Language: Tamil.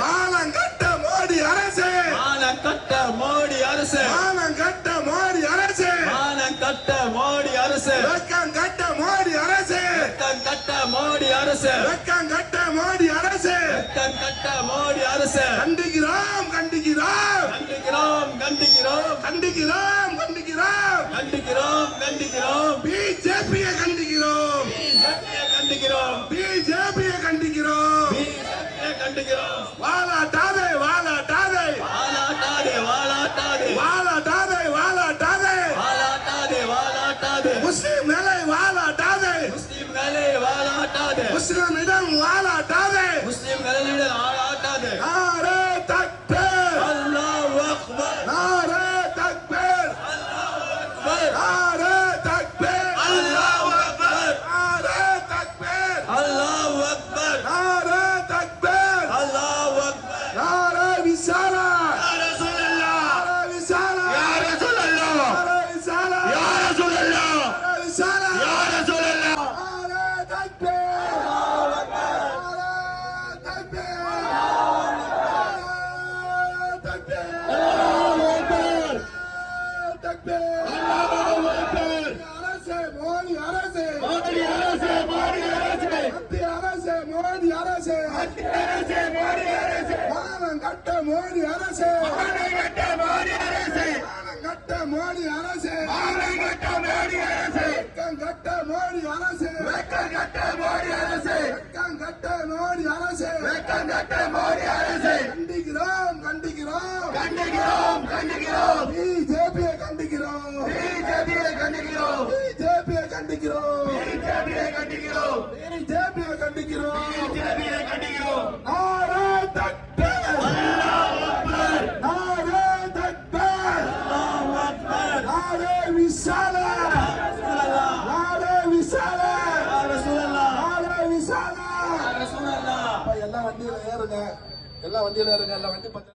மானங்கட்ட மோடி அரசு. மானங்கட்ட மோடி அரசு. மானங்கட்ட மோடி அரசு. மானங்கட்ட மோடி அரசு. வெக்கங்கட்ட மோடி அரசு. வெக்கங்கட்ட மோடி அரசு. வெக்கங்கட்ட மோடி அரசு. வெக்கங்கட்ட மோடி அரசு. கண்டிக்கிறோம் கண்டிக்கிறோம். கண்டிக்கிறோம் கண்டிக்கிறோம். கண்டிக்கிறோம் கண்டிக்கிறோம். கண்டிக்கிறோம் கண்டிக்கிறோம். பிஜேபி பிஜேபியை கண்டிக்கிறோம் வாலாட்டாதே வாலாட்டாதே வாலாட்டாதே வாலாட்டாதே வாலாட்டாதே வாலாட்டாதே வாலாட்டாதே வாலாட்டாதே முஸ்லிம் மேலே வாலாட்டாதே முஸ்லிம்களே வாலாட்டாதே முஸ்லிமிடம் வாலாட்டாதே அரசே மோடி அரசே மோடி அரசு மோடி அரசு மத்திய அரசே மோடி அரசே அரசு மோடி அரசு மானம் கட்ட மோடி அரசே மானங்கட்ட மோடி அரசு மானம் கட்ட மோடி அரசே மானங்கட்ட மோடி அரசு கட்ட மோடி கண்டிக்கிறோம். கண்டிக்கிறோம். கண்டிக்கிறோம். கண்டிக்கிறோம். நாரே தட்டு நாரே தட்டு நாரே விசால. நாரே விசால. நாரே விசால. எல்லா வண்டியில ஏறுங்க. எல்லா வண்டியில ஏறுங்க. எல்லா வண்டி பத்திரம்